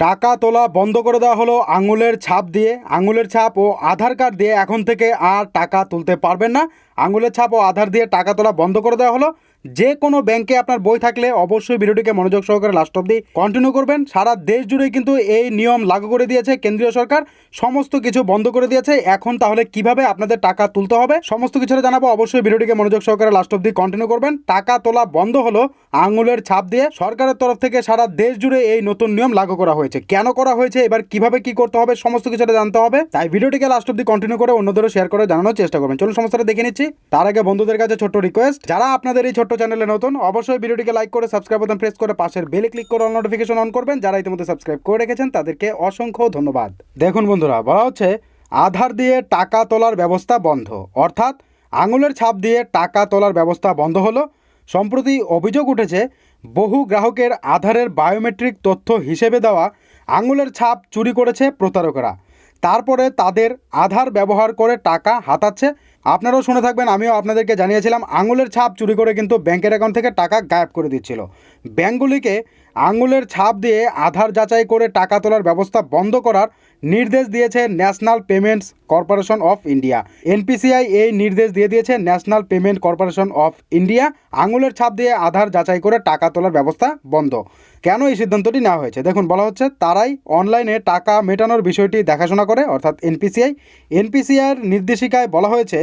টাকা তোলা বন্ধ করে দেওয়া হলো আঙুলের ছাপ দিয়ে। আঙুলের ছাপ ও আধার কার্ড দিয়ে এখন থেকে আর টাকা তুলতে পারবেন না। আঙুলের ছাপ ও আধার দিয়ে টাকা তোলা বন্ধ করে দেওয়া হলো। যে কোনো ব্যাংকে আপনার বই থাকলে অবশ্যই ভিডিওটিকে মনোযোগ সহকারে লাস্ট অব্দি কন্টিনিউ করবেন। সারা দেশ জুড়ে কিন্তু এই নিয়ম লাগু করে দিয়েছে কেন্দ্রীয় সরকার। সমস্ত কিছু বন্ধ করে দিয়েছে। এখন তাহলে কীভাবে আপনাদের টাকা তুলতে হবে? সমস্ত কিছু জানাব। অবশ্যই ভিডিওটিকে মনোযোগ সহকারে লাস্ট অব্দি কন্টিনিউ করবেন। টাকা তোলা বন্ধ হলো আঙুলের ছাপ দিয়ে। সরকারের তরফ থেকে সারা দেশ জুড়ে এই নতুন নিয়ম লাগু করা হয়েছে। কেন করা হয়েছে? এবার কীভাবে কি করতে হবে? সমস্ত কিছুটা জানতে হবে। তাই ভিডিওটিকে লাস্ট অব্দি কন্টিনিউ করে অন্যদেরও শেয়ার করে জানানোর চেষ্টা করবেন। চলুন সমস্যাটা দেখে নিচ্ছি। তার আগে বন্ধুদের কাছে ছোট্ট রিকোয়েস্ট যারা আপনাদের এই ছোট্ট চ্যানেলে নতুন, অবশ্যই ভিডিওটিকে লাইক করে সাবস্ক্রাইব বাটন প্রেস করে পাশের বেলে ক্লিক করে নোটিফিকেশন অন করবেন। যারা ইতিমধ্যে সাবস্ক্রাইব করে রেখেছেন, তাদেরকে অসংখ্য ধন্যবাদ। দেখুন বন্ধুরা, বলা হচ্ছে, আধার দিয়ে টাকা তোলার ব্যবস্থা বন্ধ। অর্থাৎ, আঙুলের ছাপ দিয়ে টাকা তোলার ব্যবস্থা বন্ধ হলো। সম্প্রতি অভিযোগ উঠেছে, বহু গ্রাহকের আধারের বায়োমেট্রিক তথ্য হিসেবে দেওয়া আঙুলের ছাপ চুরি করেছে প্রতারকরা। তারপরে তাদের আধার ব্যবহার করে টাকা হাতাচ্ছে আপনারাও শুনে থাকবেন, আমিও আপনাদেরকে জানিয়েছিলাম, আঙুলের ছাপ চুরি করে কিন্তু ব্যাংকের অ্যাকাউন্ট থেকে টাকা গায়েব করে দিচ্ছিল। ব্যাঙ্কগুলিকে আঙুলের ছাপ দিয়ে আধার যাচাই করে টাকা তোলার ব্যবস্থা বন্ধ করার নির্দেশ দিয়েছে National Payments Corporation of India. NPCI এই নির্দেশ দিয়ে দিয়েছে National Payment Corporation of India. আঙুলের ছাপ দিয়ে আধার যাচাই করে টাকা তোলার ব্যবস্থা বন্ধ। কেন এই সিদ্ধান্তটি নেওয়া হয়েছে? দেখুন, বলা হচ্ছে তারাই অনলাইনে টাকা মেটানোর বিষয়টি দেখাশোনা করে, অর্থাৎ এনপিসিআই। এনপিসিআইয়ের নির্দেশিকায় বলা হয়েছে,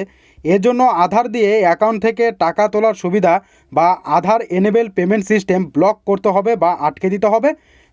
এজন্য আধার দিয়ে অ্যাকাউন্ট থেকে টাকা তোলার সুবিধা বা Aadhaar enable payment system block করতে হবে বা আটকে দিতে হবে।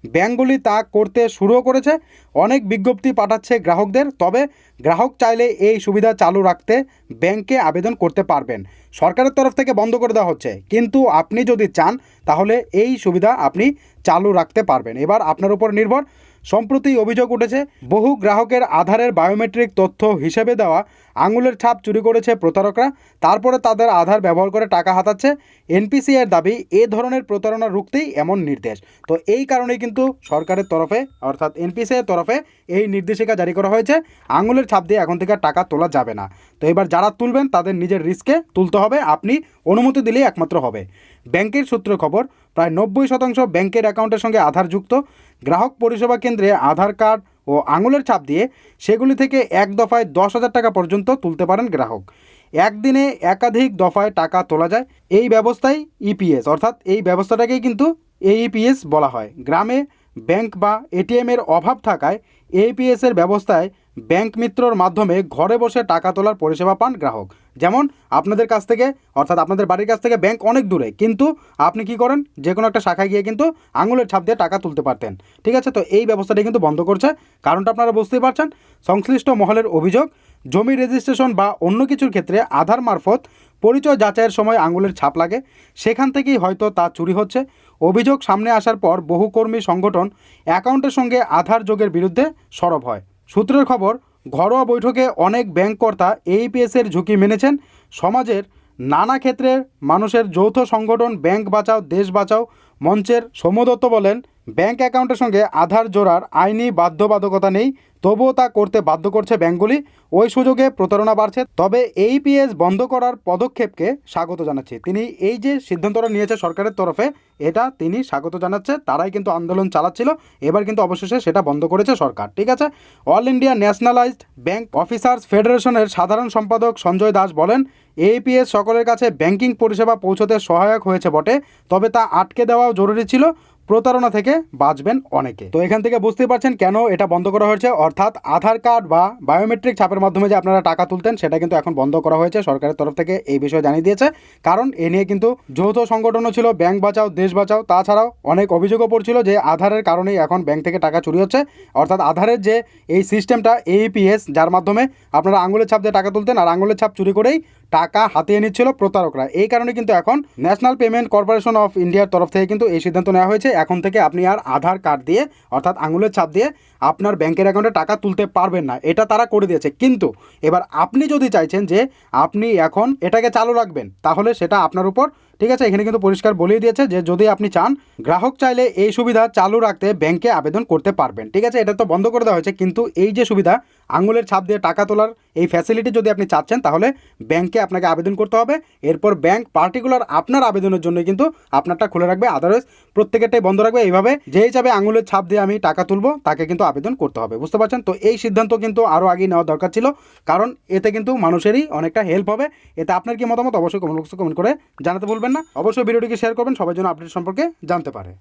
ব্যাঙ্কগুলি তা করতে শুরুও করেছে। অনেক বিজ্ঞপ্তি পাঠাচ্ছে গ্রাহকদের, তবে গ্রাহক চাইলে এই সুবিধা চালু রাখতে ব্যাংকে আবেদন করতে পারবেন। সরকারের তরফ থেকে বন্ধ করে দেওয়া হচ্ছে। কিন্তু আপনি যদি চান, তাহলে এই সুবিধা আপনি চালু রাখতে পারবেন। এবার আপনার উপর নির্ভর সম্প্রতি অভিযোগ উঠেছে, বহু গ্রাহকের আধারের বায়োমেট্রিক তথ্য হিসেবে দেওয়া আঙুলের ছাপ চুরি করেছে প্রতারকরা, তারপরে তাদের আধার ব্যবহার করে টাকা হাতাচ্ছে। এনপিসি এর দাবি, এ ধরনের প্রতারণা রুখতেই এমন নির্দেশ। তো এই কারণেই কিন্তু সরকারের তরফে, অর্থাৎ এনপিসি এর তরফে এই নির্দেশিকা জারি করা হয়েছে, আঙুলের ছাপ দিয়ে এখন থেকে টাকা তোলা যাবে না। তো এবার যারা তুলবেন, তাদের নিজের রিস্কে তুলতে হবে। আপনি অনুমতি দিলেই একমাত্র হবে। ব্যাংকের সূত্র খবর প্রায় নব্বই শতাংশ ব্যাংকের অ্যাকাউন্টের সঙ্গে আধার যুক্ত গ্রাহক পরিষেবা কেন্দ্রে আধার কার্ড ও আঙুলের ছাপ দিয়ে সেগুলি থেকে এক দফায় দশ হাজার টাকা পর্যন্ত তুলতে পারেন গ্রাহক। একদিনে একাধিক দফায় টাকা তোলা যায়। এই ব্যবস্থাই ইপিএস অর্থাৎ এই ব্যবস্থাটাকেই কিন্তু এইপিএস বলা হয়। গ্রামে ব্যাংক বা এটিএমের অভাব থাকায় এইপিএস এর ব্যবস্থায় ব্যাংক মিত্রর মাধ্যমে ঘরে বসে টাকা তোলার পরিষেবা পান গ্রাহক। যেমন আপনাদের কাছ থেকে, অর্থাৎ আপনাদের বাড়ির কাছ থেকে ব্যাংক অনেক দূরে, কিন্তু আপনি কি করেন? যে কোনো একটা শাখায় গিয়ে কিন্তু আঙুলের ছাপ দিয়ে টাকা তুলতে পারতেন। ঠিক আছে? তো এই ব্যবস্থাটি কিন্তু বন্ধ করছে। কারণটা আপনারা বুঝতেই পারছেন। সংশ্লিষ্ট মহলের অভিযোগ, জমি রেজিস্ট্রেশন বা অন্য কিছুর ক্ষেত্রে আধার মারফত পরিচয় যাচাইয়ের সময় আঙুলের ছাপ লাগে। সেখান থেকেই হয়তো তা চুরি হচ্ছে। অভিযোগ সামনে আসার পর বহু কর্মী সংগঠন অ্যাকাউন্টের সঙ্গে আধার যোগের বিরুদ্ধে সরব হয়। সূত্রের খবর, ঘরোয়া বৈঠকে অনেক ব্যাংক কর্তা এইপিএসের ঝুঁকি মেনেছেন। সমাজের নানা ক্ষেত্রের মানুষের যৌথ সংগঠন ব্যাংক বাঁচাও, দেশ বাঁচাও মঞ্চের সৌম্যদত্ত বলেন ব্যাংক অ্যাকাউন্টের সঙ্গে আধার জোড়ার আইনি বাধ্যবাধকতা নেই, তবুও তা করতে বাধ্য করছে ব্যাংকগুলি। ওই সুযোগে প্রতারণা বাড়ছে। তবে এইপিএস বন্ধ করার পদক্ষেপকে স্বাগত জানাচ্ছে। তিনি এই যে সিদ্ধান্তটা নিয়েছে সরকারের তরফে, এটা তিনি স্বাগত জানাচ্ছে। তারাই কিন্তু আন্দোলন চালাচ্ছিল। এবার কিন্তু অবশেষে সেটা বন্ধ করেছে সরকার। ঠিক আছে? All India nationalised bank officers ফেডারেশনের সাধারণ সম্পাদক সঞ্জয় দাস বলেন এইপিএস সকলের কাছে ব্যাংকিং পরিষেবা পৌঁছতে সহায়ক হয়েছে বটে, তবে তা আটকে দেওয়াও জরুরি ছিল। প্রতারণা থেকে বাঁচবেন অনেকে। তো এখান থেকে বুঝতেই পারছেন কেন এটা বন্ধ করা হয়েছে। অর্থাৎ আধার কার্ড বা বায়োমেট্রিক ছাপের মাধ্যমে যে আপনারা টাকা তুলতেন, সেটা কিন্তু এখন বন্ধ করা হয়েছে। সরকারের তরফ থেকে এই বিষয়ে জানিয়ে দিয়েছে। কারণ এ নিয়ে কিন্তু যৌথ সংগঠনও ছিল, ব্যাংক বাঁচাও, দেশ বাঁচাও, তাছাড়াও অনেক অভিযোগও পড়ছিল যে আধারের কারণেই এখন ব্যাংক থেকে টাকা চুরি হচ্ছে। অর্থাৎ আধারের যে এই সিস্টেমটা এইপিএস যার মাধ্যমে আপনারা আঙুলের ছাপ দিয়ে টাকা তুলতেন, আর আঙুলের ছাপ চুরি করেই টাকা হাতিয়ে নিচ্ছিল প্রতারকরা। এই কারণে কিন্তু এখন ন্যাশনাল পেমেন্ট কর্পোরেশন অফ ইন্ডিয়ার তরফ থেকে কিন্তু এই সিদ্ধান্ত নেওয়া হয়েছে। এখন থেকে আপনি আর আধার কার্ড দিয়ে, অর্থাৎ আঙুলের ছাপ দিয়ে আপনার ব্যাংকের অ্যাকাউন্টে টাকা তুলতে পারবেন না। এটা তারা করে দিয়েছে। কিন্তু এবার আপনি যদি চাইছেন যে আপনি এখন এটাকে চালু রাখবেন, তাহলে সেটা আপনার উপর ঠিক আছে, এখানে কিন্তু পরিষ্কার বলিয়ে দিয়েছে যে যদি আপনি চান, গ্রাহক চাইলে এই সুবিধা চালু রাখতে ব্যাংকে আবেদন করতে পারবেন। ঠিক আছে, এটা তো বন্ধ করে দেওয়া হয়েছে, কিন্তু এই যে সুবিধা, আঙুলের ছাপ দিয়ে টাকা তোলার এই ফ্যাসিলিটি যদি আপনি চাচ্ছেন, তাহলে ব্যাংকে আপনাকে আবেদন করতে হবে। এরপর ব্যাংক পার্টিকুলার আপনার আবেদনের জন্য কিন্তু আপনারটা খুলে রাখবে। আদারওয়াইজ প্রত্যেকেরটাই বন্ধ রাখবে। এইভাবে যে হিসাবে আঙুলের ছাপ দিয়ে আমি টাকা তুলবো, তাকে কিন্তু আবেদন করতে হবে। বুঝতে পারছেন? তো এই সিদ্ধান্ত কিন্তু আরও আগে নেওয়া দরকার ছিল, কারণ এতে কিন্তু মানুষেরই অনেকটা হেল্প হবে। এতে আপনার কি মতামত? অবশ্যই কমেন্ট বক্সে কমেন্ট করে জানাতে ভুলবেন না। অবশ্যই ভিডিওটিকে শেয়ার করবেন সবাই যেন আপডেট সম্পর্কে জানতে পারে।